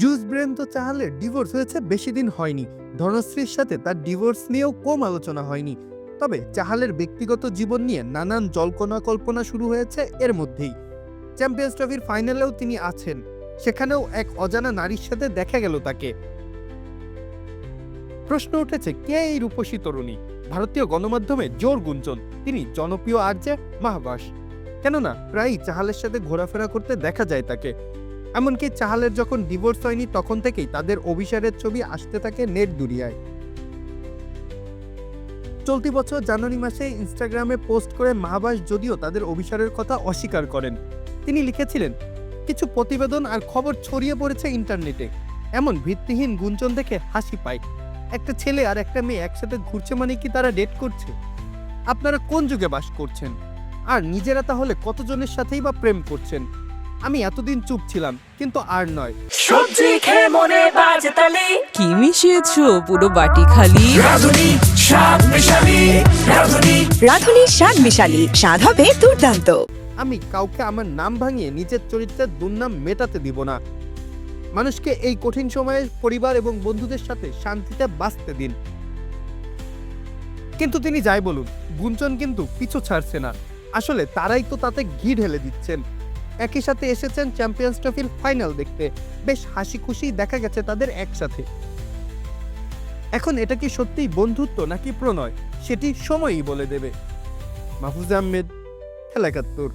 Juice brain তো চাহালের divorce হয়েছে, বেশি দিন হয়নি। ধনশ্রীর সাথে তার ডিভোর্স নিয়েও কম আলোচনা হয়নি। তবে চাহালের ব্যক্তিগত জীবন নিয়ে নানান জল্পনা কল্পনা শুরু হয়েছে এর মধ্যেই। চ্যাম্পিয়ন্স ট্রফির ফাইনালেও তিনি আছেন। সেখানেও এক অজানা নারীর সাথে দেখা গেল তাকে। প্রশ্ন উঠেছে, কে এই রূপসী তরুণী? ভারতীয় গণমাধ্যমে জোর গুঞ্জন। তিনি জনপ্রিয় আর্যে মাহবাস কেননা, প্রায়ই চাহালের সাথে ঘোরাফেরা করতে দেখা যায় তাকে। এমনকি চাহালের যখন ডিভোর্স হয়নি তখন থেকেই তাদের অভিসারের ছবি আসতে থাকে নেট দুনিয়ায়। চলতি বছর জানুয়ারি মাসে ইনস্টাগ্রামে পোস্ট করে মাহবাস যদিও তাদের অভিসারের কথা অস্বীকার করেন। তিনি লিখেছিলেন, কিছু প্রতিবেদন আর খবর ছড়িয়ে পড়েছে ইন্টারনেটে। এমন ভিত্তিহীন গুঞ্জন দেখে হাসি পায়। একটা ছেলে আর একটা মেয়ে একসাথে ঘুরছে মানে কি তারা ডেট করছে? আপনারা কোন যুগে বাস করছেন? আর নিজেরা তাহলে কতজনের সাথেই বা প্রেম করছেন? আমি এতদিন চুপ ছিলাম কিন্তু আর নয়। সবজি খেয়ে মনে বাজে তালি। কি মিশিয়েছো পুরো বাটি খালি? রাধুনি শাক মিশালি রাধুনি। রাঁধুনি স্বাদ মিশালি স্বাদ হবে দুর্দান্ত। আমি কাউকে আমার নাম ভাঙিয়ে নিজের চরিত্রের দুর্নাম মেটাতে দিব না। মানুষকে এই কঠিন সময়ে পরিবার এবং বন্ধুদের সাথে শান্তিতে বাঁচতে দিন। কিন্তু তিনি যাই বলুন গুঞ্জন কিন্তু পিছু ছাড়ছে না। আসলে তারাই তো তাতে ঘি ঢেলে দিচ্ছেন। একই সাথে এসেছেন চ্যাম্পিয়ন্স ট্রফির ফাইনাল দেখতে। বেশ হাসি খুশি দেখা গেছে তাদের একসাথে। এখন এটা কি সত্যিই বন্ধুত্ব নাকি প্রণয়? সেটি সময়ই বলে দেবে। মাহফুজ আহমেদ এলাকাত্তর